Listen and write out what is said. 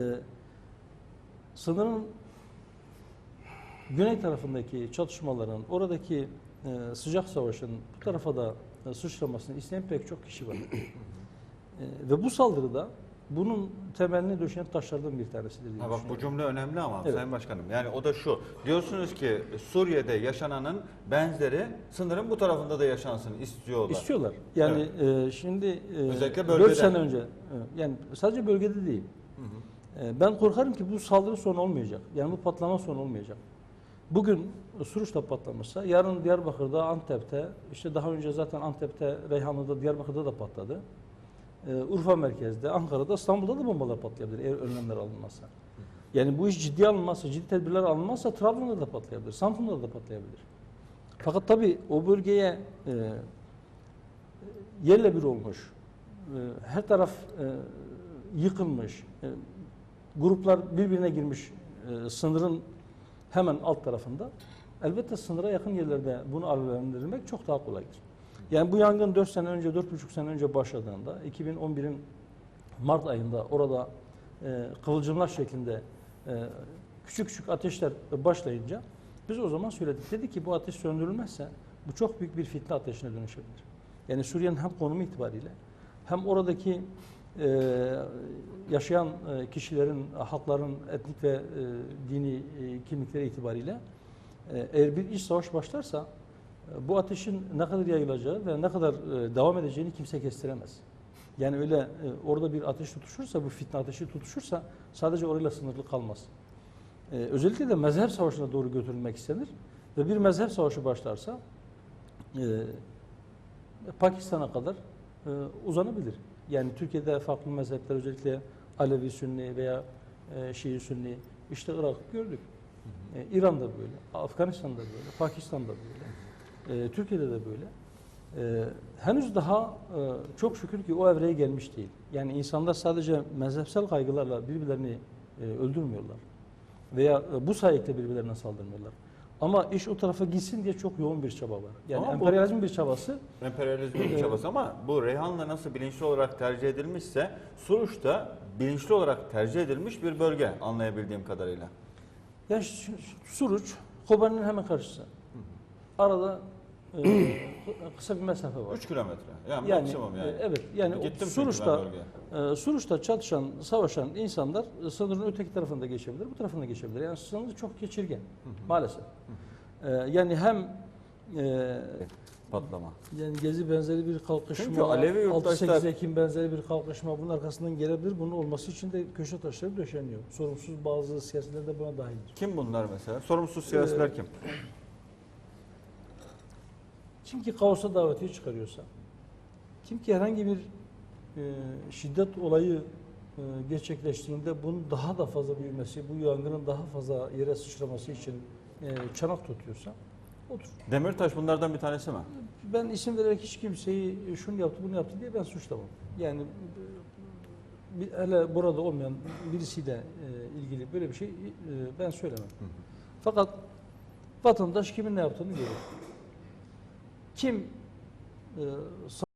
Ee, sınırın güney tarafındaki çatışmaların, oradaki e, sıcak savaşın bu tarafa da e, sıçramasını isteyen pek çok kişi var. E, ve bu saldırıda bunun temelini döşeyen taşlardan bir tanesidir diye Ha bak bu cümle önemli ama Evet. Sayın Başkanım. Yani o da şu. Diyorsunuz ki Suriye'de yaşananın benzeri sınırın bu tarafında da yaşansın istiyorlar. İstiyorlar. Yani e, şimdi e, Özellikle 4 bölgede. sene önce, e, yani sadece bölgede değil. E, ben korkarım ki bu saldırı son olmayacak. Yani bu patlama son olmayacak. Bugün Suruç'ta patlamışsa, yarın Diyarbakır'da, Antep'te, işte daha önce zaten Antep'te, Reyhanlı'da, Diyarbakır'da da patladı. E, Urfa merkezde, Ankara'da, İstanbul'da da bombalar patlayabilir eğer önlemler alınmazsa. Yani bu iş ciddiye alınmazsa, ciddi tedbirler alınmazsa Trabzon'da da patlayabilir, Samsun'da da patlayabilir. Fakat tabii o bölgeye e, yerle bir olmuş, e, her taraf e, yıkılmış, e, gruplar birbirine girmiş e, sınırın hemen alt tarafında elbette sınıra yakın yerlerde bunu alevlendirmek çok daha kolaydır. Yani bu yangın 4 sene önce, 4,5 sene önce başladığında 2011'in Mart ayında orada e, kıvılcımlar şeklinde e, küçük küçük ateşler başlayınca biz o zaman söyledik. Dedi ki bu ateş söndürülmezse bu çok büyük bir fitne ateşine dönüşebilir. Yani Suriye'nin hem konumu itibariyle hem oradaki yaşayan e, kişilerin, halkların etnik ve e, dini e, kimlikleri itibariyle eğer bir iç savaş başlarsa bu ateşin ne kadar yayılacağı ve ne kadar devam edeceğini kimse kestiremez. Yani öyle orada bir ateş tutuşursa, bu fitne ateşi tutuşursa sadece orayla sınırlı kalmaz. Özellikle de mezhep savaşına doğru götürülmek istenir ve bir mezhep savaşı başlarsa Pakistan'a kadar e, uzanabilir. Yani Türkiye'de farklı mezhepler özellikle Alevi Sünni veya e, Şii Sünni işte Irak gördük. E, İran'da böyle, Afganistan'da böyle, Pakistan'da böyle, e, Türkiye'de de böyle. E, henüz daha e, çok şükür ki o evreye gelmiş değil. Yani insanlar sadece mezhepsel kaygılarla birbirlerini e, öldürmüyorlar. Veya e, bu sayede birbirlerine saldırmıyorlar. Ama iş o tarafa gitsin diye çok yoğun bir çaba var. Yani Ama bu- emperyalizmin bir çabası Emperyalizmin çabası ama bu Reyhanlı nasıl bilinçli olarak tercih edilmişse Suruç'ta bilinçli olarak tercih edilmiş bir bölge anlayabildiğim kadarıyla. Ya Suruç, Kobani'nin hemen karşısı. Arada e, kısa bir mesafe var. 3 kilometre. Yani, Yani, maksimum yani. e, evet yani Gittim Suruç'ta e, Suruç'ta çatışan, savaşan insanlar e, sınırın öteki tarafında geçebilir, bu tarafında geçebilir. Yani sınır çok geçirgen maalesef. E, yani hem e, Patlama. yani Gezi benzeri bir kalkışma, Çünkü Alevi 6-8 yurttaşlar- Ekim benzeri bir kalkışma bunun arkasından gelebilir. Bunun olması için de köşe taşları döşeniyor. Sorumsuz bazı siyasiler de buna dahildir. Kim bunlar mesela? Sorumsuz siyasiler Ee, kim? Kim ki kaosa davetiye çıkarıyorsa, kim ki herhangi bir e, şiddet olayı e, gerçekleştiğinde bunun daha da fazla büyümesi, bu yangının daha fazla yere sıçraması için e, çanak tutuyorsa odur. Demirtaş bunlardan bir tanesi mi? Ben isim vererek hiç kimseyi şunu yaptı bunu yaptı diye ben suçlamam. Yani e, bir- hele burada olmayan birisiyle e, ilgili böyle bir şey e, ben söylemem. Fakat vatandaş kimin ne yaptığını görür. Kim e,